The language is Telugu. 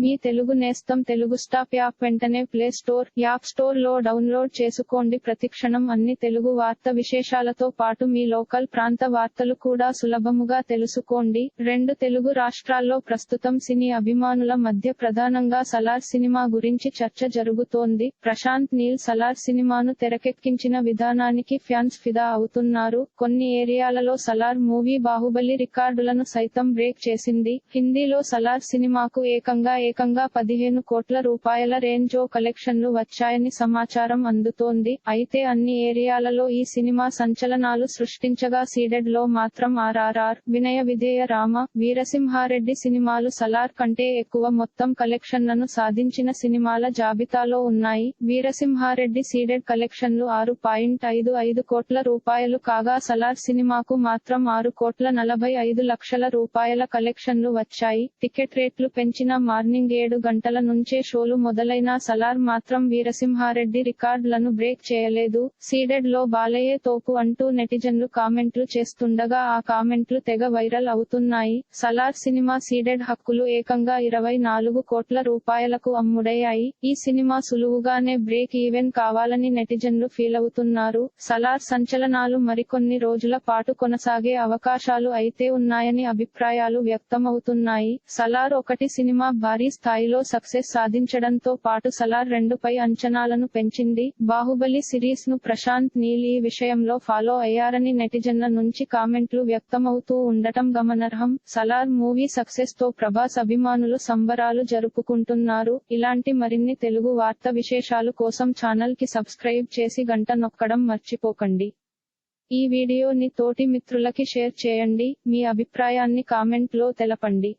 మీ తెలుగు నేస్తం తెలుగు స్టాప్ యాప్ వెంటనే ప్లే స్టోర్ యాప్ స్టోర్లో డౌన్లోడ్ చేసుకోండి. ప్రతిక్షణం అన్ని తెలుగు వార్త విశేషాలతో పాటు మీ లోకల్ ప్రాంత వార్తలు కూడా సులభముగా తెలుసుకోండి. రెండు తెలుగు రాష్ట్రాల్లో ప్రస్తుతం సినీ అభిమానుల మధ్య ప్రధానంగా సలార్ సినిమా గురించి చర్చ జరుగుతోంది. ప్రశాంత్ నీల్ సలార్ సినిమాను తెరకెక్కించిన విధానానికి ఫ్యాన్స్ ఫిదా అవుతున్నారు. కొన్ని ఏరియాలలో సలార్ మూవీ బాహుబలి రికార్డులను సైతం బ్రేక్ చేసింది. హిందీలో సలార్ సినిమాకు ఏకంగా ఏకంగా పదిహేను కోట్ల రూపాయల రేంజో కలెక్షన్లు వచ్చాయని సమాచారం అందుతోంది. అయితే అన్ని ఏరియాలలో ఈ సినిమా సంచలనాలు సృష్టించగా సీడెడ్లో మాత్రం ఆర్ఆర్ఆర్ వినయ విధేయ రామ వీరసింహారెడ్డి సినిమాలు సలార్ కంటే ఎక్కువ మొత్తం కలెక్షన్లను సాధించిన సినిమాల జాబితాలో ఉన్నాయి. వీరసింహారెడ్డి సీడెడ్ కలెక్షన్లు ఆరు పాయింట్ ఐదు ఐదు కోట్ల రూపాయలు కాగా సలార్ సినిమాకు మాత్రం ఆరు కోట్ల నలభై ఐదు లక్షల రూపాయల కలెక్షన్లు వచ్చాయి. టికెట్ రేట్లు పెంచిన మార్నింగ్ ఏడు గంటల నుంచే షోలు మొదలైన సలార్ మాత్రం వీరసింహారెడ్డి రికార్డులను బ్రేక్ చేయలేదు. సీడెడ్లో బాలయ్యే తోపు అంటూ నెటిజన్లు కామెంట్లు చేస్తుండగా ఆ కామెంట్లు తెగ వైరల్ అవుతున్నాయి. సలార్ సినిమా సీడెడ్ హక్కులు ఏకంగా ఇరవై నాలుగు కోట్ల రూపాయలకు అమ్ముడయ్యాయి. ఈ సినిమా సులువుగానే బ్రేక్ ఈవెన్ కావాలని నెటిజన్లు ఫీల్ అవుతున్నారు. సలార్ సంచలనాలు మరికొన్ని రోజుల పాటు కొనసాగే అవకాశాలు అయితే ఉన్నాయని అభిప్రాయాలు వ్యక్తమవుతున్నాయి. సలార్ ఒకటి సినిమా భారీ స్థాయిలో సక్సెస్ సాధించడంతో పాటు సలార్ రెండుపై అంచనాలను పెంచింది. బాహుబలి సిరీస్ను ప్రశాంత్ నీల్ ఈ విషయంలో ఫాలో అయ్యారని నెటిజన్ల నుంచి కామెంట్లు వ్యక్తమవుతూ ఉండటం గమనార్హం. సలార్ మూవీ సక్సెస్తో ప్రభాస్ అభిమానులు సంబరాలు జరుపుకుంటున్నారు. ఇలాంటి మరిన్ని తెలుగు వార్త విశేషాలు కోసం ఛానల్కి సబ్స్క్రైబ్ చేసి గంట నొక్కడం మర్చిపోకండి. ఈ వీడియోని తోటి మిత్రులకి షేర్ చేయండి. మీ అభిప్రాయాన్ని కామెంట్లో తెలపండి.